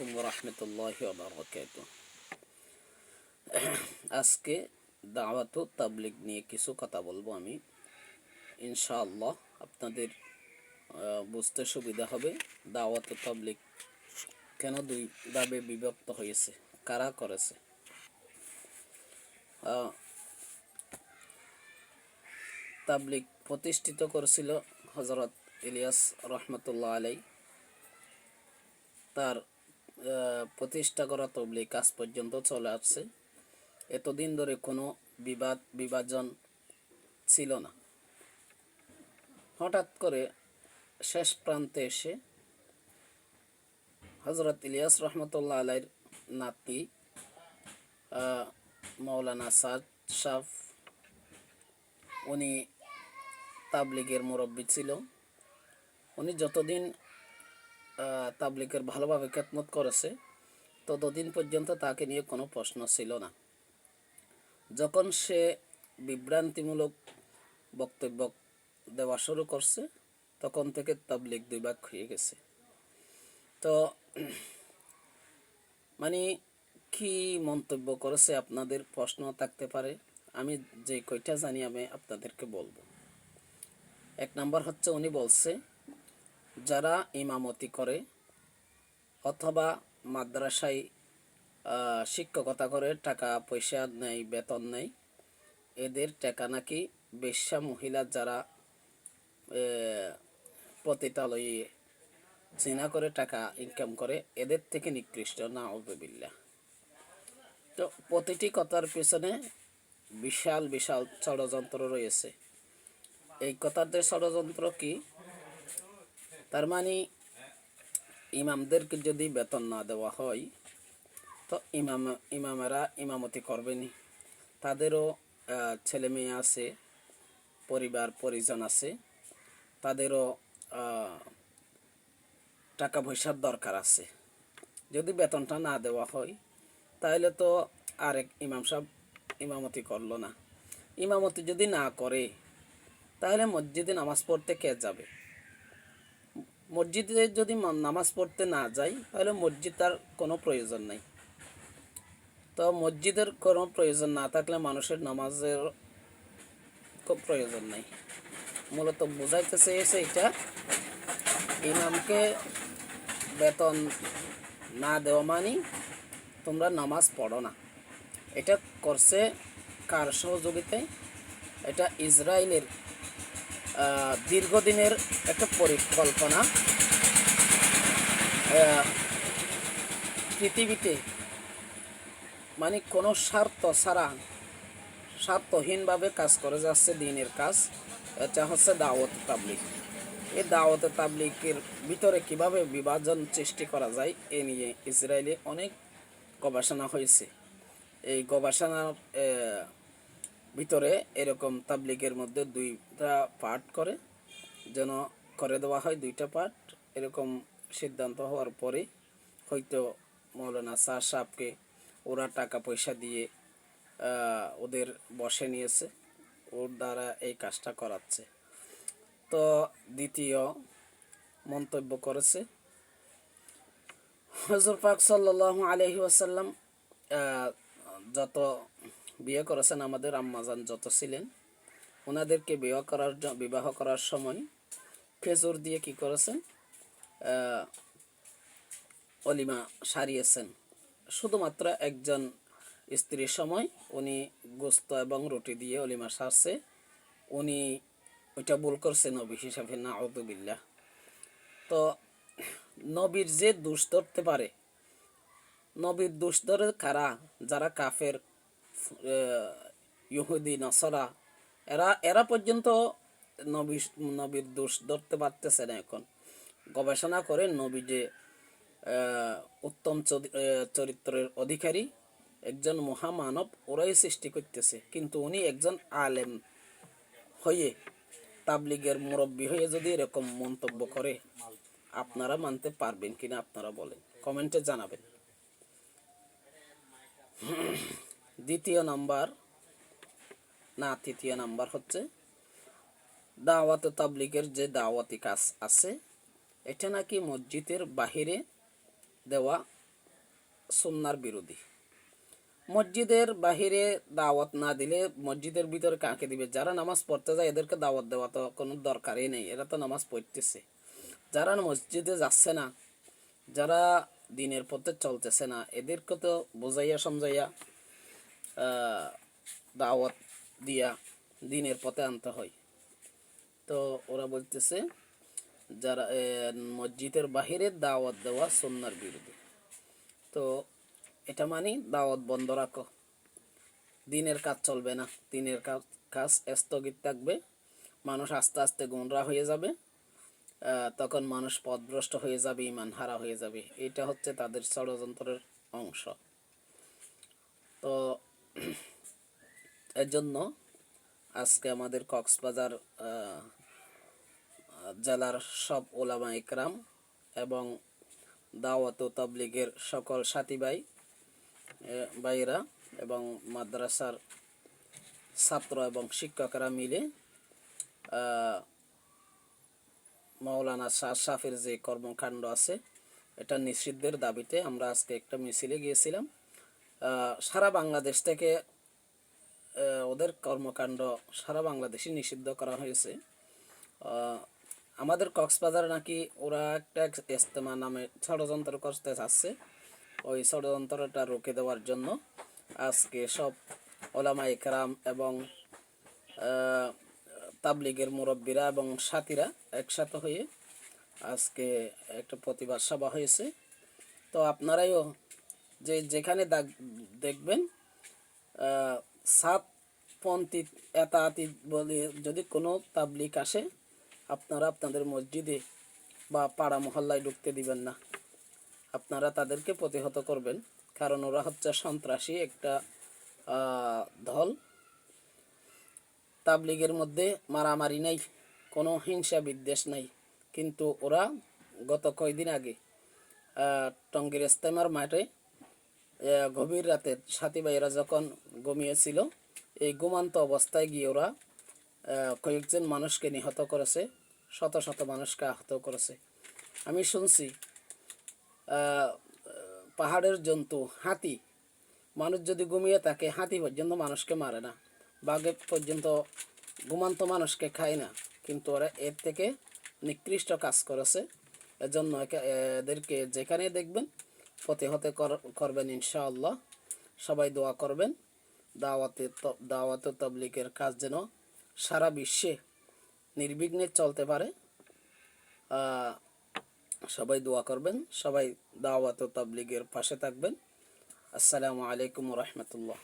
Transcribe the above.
রহমতুল্লাহ বারকাত আজকে দাওয়াত ও তাবলিগ নিয়ে কিছু কথা বলব আমি। ইনশাআল্লাহ আপনাদের বুঝতে সুবিধা হবে দাওয়াত ও তাবলিগ কেন দুই ভাবে বিভক্ত হয়েছে কারা করেছে। আহ, তাবলিগ প্রতিষ্ঠিত করেছিল হজরত ইলিয়াস রহমতুল্লাহ আলাই তার প্রতিষ্ঠা করা তবলিগ কাজ পর্যন্ত চলে আসছে। এতদিন ধরে কোনো বিবাদ, বিভাজন ছিল না। হঠাৎ করে শেষ প্রান্তে এসে হজরত ইলিয়াস রহমতুল্লাহ আলাইর নাতি মৌলানা সাদ শাহ উনি তাবলিগের মুরব্বী ছিল। উনি যতদিন আহ, তাবলিগের ভালোভাবে খেদমত করেছে। ততদিন পর্যন্ত তাকে নিয়ে কোনো প্রশ্ন ছিল না। যখন সে বিভ্রান্তিমূলক বক্তব্য দেওয়া শুরু করছে তখন থেকে তাবলিগ দুই ভাগ হয়ে গেছে। তো মানে কি মন্তব্য করেছে আপনাদের প্রশ্ন থাকতে পারে? আমি যে কয়টা জানি আমি আপনাদেরকে বলব। এক নাম্বার হচ্ছে উনি বলছে যারা ইমামতি করে অথবা মাদ্রাসায় শিক্ষকতা করে, টাকা পয়সা নেয়, বেতন নেয়, এদের টাকা নাকি বেশ্যা মহিলা যারা পতিতালয়ে চিনা করে, টাকা ইনকাম করে, এদের থেকে নিকৃষ্ট না অবিল্লা তো প্রতিটি কথার পেছনে বিশাল বিশাল ষড়যন্ত্র রয়েছে। এই কথার যে ষড়যন্ত্র কি? তার মানে ইমামদেরকে যদি বেতন না দেওয়া হয়, তো ইমাম, ইমামেরা ইমামতি করবেনি তাদেরও ছেলে মেয়ে আছে, পরিবার, পরিজন আছে। তাদেরও টাকা পয়সার দরকার আছে। যদি বেতনটা না দেওয়া হয়, তাহলে তো আরেক ইমাম সাহেব ইমামতি করল না। ইমামতি যদি না করে, তাহলে মসজিদে নামাজ পড়তে কে যাবে? মসজিদে যদি নামাজ পড়তে না যাই, তাহলে মসজিদ তার কোনো প্রয়োজন নাই। তো মসজিদের কোনো প্রয়োজন না থাকলে মানুষের নামাজের প্রয়োজন নাই। মূলত বোঝাইতে চেয়েছে এটা, ইমামকে বেতন না দেওয়া মানি তোমরা নামাজ পড়ো না। এটা করছে কার সহযোগিতায়? এটা ইসরায়েলের দীর্ঘদিনের একটা পরিকল্পনা। পৃথিবীতে মানে কোনো স্বার্থ ছাড়া, স্বার্থহীনভাবে কাজ করে যাচ্ছে দিনের কাজ, এটা হচ্ছে দাওয়াত তাবলিক এই দাওয়াত তাবলিকের ভিতরে কীভাবে বিভাজন সৃষ্টি করা যায়, এ নিয়ে ইসরায়েলে অনেক গবেষণা হয়েছে। এই গবেষণার ভিতরে এরকম তাবলিগের মধ্যে দুইটা পার্ট করে, যেন করে দেওয়া হয় দুইটা পার্ট এরকম সিদ্ধান্ত হওয়ার পরে হয়তো মৌলানা শাহ সাহেবকে ওরা টাকা পয়সা দিয়ে ওদের বসে নিয়েছে, ওর দ্বারা এই কাজটা করাচ্ছে। তো দ্বিতীয় মন্তব্য করেছে, হজর পাক সাল্লাহ আলহি ওয়াসাল্লাম যত বিয়ে করেছেন আমাদের আম্মাজান যত ছিলেন, ওনাদেরকে বিবাহ করার বিবাহ করার সময় খেজুর দিয়ে কি করেছেন? অলিমা সারিয়েছেন। শুধুমাত্র একজন স্ত্রীর সময় উনি গোস্ত এবং রুটি দিয়ে অলিমা সারছে, উনি ওইটা ভুল করছে নবী হিসাবে না আউদুবিল্লাহ তো নবীর যে দোষ ধরতে পারে, নবীর দোষ ধরে কারা? যারা কাফের ইহুদি, নসরা, এরা এরা পর্যন্ত নবী, নবীর দোষ ধরতে পারতেছে না এখন। গবেষণা করে নবী যে উত্তম চরিত্রের অধিকারী, একজন মহামানব, ওরাই সৃষ্টি করতেছে। কিন্তু উনি একজন আলেম হয়ে, তাবলিগের মুরব্বী হয়ে যদি এরকম মন্তব্য করে, আপনারা মানতে পারবেন কিনা আপনারা বলেন। কমেন্টে জানাবেন। দ্বিতীয় নাম্বার, না, তৃতীয় নাম্বার হচ্ছে দাওয়াত তাবলিগের যে দাওয়াতি কাজ আছে, এটা নাকি মসজিদের বাহিরে দেওয়া সুন্নার বিরোধী। মসজিদের বাহিরে দাওয়াত না দিলে মসজিদের ভিতরে কাকে দিবে? যারা নামাজ পড়তে যায়, এদেরকে দাওয়াত দেওয়া তো কোনো দরকারই নেই, এরা তো নামাজ পড়তেছে। যারা মসজিদে যাচ্ছে না, যারা দিনের পথে চলতেছে না, এদেরকে তো বোঝাইয়া সমঝাইয়া দাওয়াত দিয়া দিনের পথে আনতে হয়। তো ওরা বলতেছে, যারা মসজিদের বাহিরে দাওয়াত দেওয়া সন্ন্যার বিরুদ্ধে। তো এটা মানে দাওয়াত বন্ধ রাখো। দিনের কাজ চলবে না। দিনের কাজ কাজ স্থগিত থাকবে। মানুষ আস্তে আস্তে গুমরা হয়ে যাবে। তখন মানুষ পথভ্রষ্ট হয়ে যাবে ইমান হারা হয়ে যাবে। এটা হচ্ছে তাদের ষড়যন্ত্রের অংশ। তো এর জন্য আজকে আমাদের কক্সবাজার জেলার সব ওলামা ইকরাম এবং দাওয়াত তাবলিগের সকল সাথী ভাই এ, ভাইয়েরা এবং মাদ্রাসার ছাত্র এবং শিক্ষকরা মিলে আহ, মাওলানা শাহ শাফের যে কর্মকাণ্ড আছে এটা নিষিদ্ধের দাবিতে আমরা আজকে একটা মিছিলে গিয়েছিলাম। সারা বাংলাদেশ থেকে ওদের কর্মকাণ্ড সারা বাংলাদেশে নিষিদ্ধ করা হয়েছে। আমাদের কক্সবাজার নাকি ওরা একটা ইস্তেমা নামে ষড়যন্ত্র করতে চাচ্ছে ওই ষড়যন্ত্রটা রুখে দেওয়ার জন্য আজকে সব ওলামা ইকরাম এবং তাবলিগের মুরব্বীরা এবং সাথীরা একসাথে হয়ে আজকে একটা প্রতিবাদ সভা হয়েছে। তো আপনারাইও যে যেখানে দেখবেন আহ, সাতপন্থী এতাতি বলে যদি কোনো তাবলিক আসে আপনারা আপনাদের মসজিদে বা পাড়া মহল্লায় ঢুকতে দিবেন না। আপনারা তাদেরকে প্রতিহত করবেন কারণ ওরা হচ্ছে সন্ত্রাসী একটা দল। তাবলিগের মধ্যে মারামারি নাই কোনো হিংসা বিদ্বেষ নাই। কিন্তু ওরা গত কয়দিন আগে টঙ্গীর ইস্তেমার মাঠে গভীর রাতে সাথী ভাইয়েরা যখন ঘুমিয়েছিল, এই ঘুমান্ত অবস্থায় গিয়ে ওরা কয়েকজন মানুষকে নিহত করেছে, শত শত মানুষকে আহত করেছে। আমি শুনছি পাহাড়ের জন্তু, হাতি, মানুষ যদি ঘুমিয়ে থাকে, হাতি পর্যন্ত মানুষকে মারে না। বাঘে পর্যন্ত ঘুমান্ত মানুষকে খায় না, কিন্তু ওরা এর থেকে নিকৃষ্ট কাজ করেছে। এজন্য এদেরকে যেখানে দেখবেন কর- করবেন ইনশাআল্লাহ। সবাই দোয়া করবেন। দাওয়াতে দাওয়াত তবলিকের কাজ যেন সারা বিশ্বে নির্বিঘ্নে চলতে পারে। সবাই দোয়া করবেন। সবাই দাওয়াত তাবলিগের পাশে থাকবেন। আসসালামু আলাইকুম রহমতুল্লাহ।